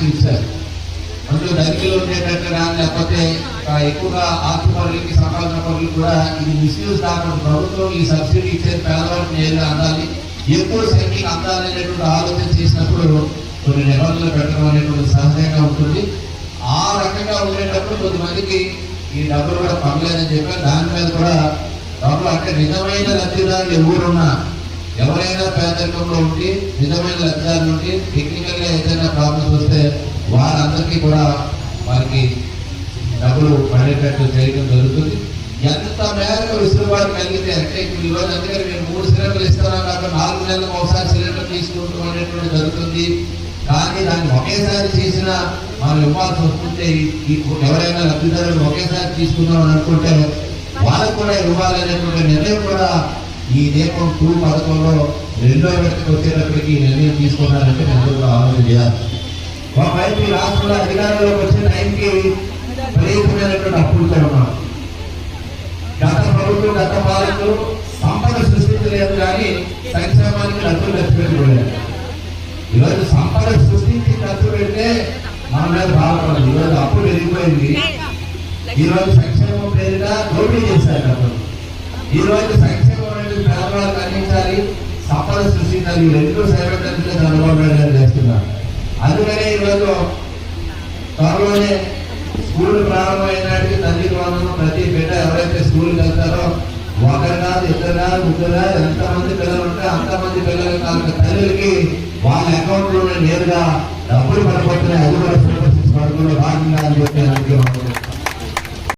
ప్రణాళిక అందులో ధనికులు ఉండేటట్టు కానీ లేకపోతే ఎక్కువగా ఆర్థిక పనులకి సంపాదన పనులు కూడా ఇది మిస్యూజ్ కాకుండా ప్రభుత్వం ఈ సబ్సిడీ ఇచ్చే పేదవాళ్ళకి నేరుగా అందాలి. ఎక్కువ సంఖ్యకి అందాలనేటువంటి ఆలోచన చేసినప్పుడు కొన్ని నిబంధనలు పెట్టడం అనేటువంటి సహజంగా ఉంటుంది. ఆ రకంగా ఉండేటప్పుడు కొంతమందికి ఈ డబ్బులు కూడా పడలేదని చెప్పి దాని మీద కూడా డబ్బులు అంటే నిజమైన లబ్ధిదారులు ఎవరున్నా ఎవరైనా పేదరికంలో ఉండి నిజమైన లబ్ధిదారులు ఉండి టెక్నికల్గా ఏదైనా ప్రాబ్లమ్స్ వస్తే వారందరికీ కూడా వారికి డబ్బులు పడేటట్టు చేయడం జరుగుతుంది. ఎంత మేరకు విసులుబాటు కలిగితే అంటే ఇప్పుడు ఈ అందుకని మేము మూడు సిలిండర్లు ఇస్తున్నాం కాక నాలుగు నెలలకు ఒకసారి సిలిండర్ తీసుకుంటాం అనేటువంటి జరుగుతుంది. కానీ దాన్ని ఒకేసారి చేసిన మనం ఇవ్వాల్సి వస్తుంటే ఎవరైనా లబ్ధిదారులు ఒకేసారి తీసుకుందాం అని అనుకుంటే వాళ్ళకు కూడా ఇవ్వాలనేటువంటి నిర్ణయం కూడా ఈ దీపం టూ పథకంలో రెండో వ్యక్తికి వచ్చేటప్పటికి నిర్ణయం తీసుకున్నారంటే మేము కూడా ఆలోచన చేయాలి. ఒకవైపు ఈ రాష్ట్రంలో అధికారంలోకి వచ్చే టైంకి ప్రయోజనమైనటువంటి అప్పులతో ఉన్నాం గత ప్రభుత్వం గత పాలకులు సంపద సృష్టించలేదు కానీ సంక్షేమానికి డబ్బులు ఖర్చు పెట్టుకోలేదు ఈరోజు సంపద సృష్టించి ఖర్చు పెడితే మన మీద బాధపడదు. ఈరోజు అప్పు పెరిగిపోయింది. ఈరోజు సంక్షేమం పేరిట దోపిడీ చేశారు డబ్బులు ఈరోజు సంక్షేమం అనేది కలిగించాలి అందించాలి సంపద సృష్టించాలి. ఈ రెండు సేవకులు చంద్రబాబు నాయుడు గారు చేస్తున్నారు. అందుకనే ఈరోజు త్వరలోనే స్కూల్ ప్రారంభమైనాటికి తల్లి వందనం ప్రతి బిడ్డ ఎవరైతే స్కూల్కి వెళ్తారో ఒకరు కాదు ఇద్దరు కాదు ముగ్గురు కాదు ఎంతమంది పిల్లలు ఉంటే అంతమంది పిల్లలు కాదు తల్లులకి వాళ్ళ అకౌంట్లోనే నేరుగా డబ్బులు పడిపోతున్నాయి. అది కూడా భాగంగా అని చెప్పి అందుకే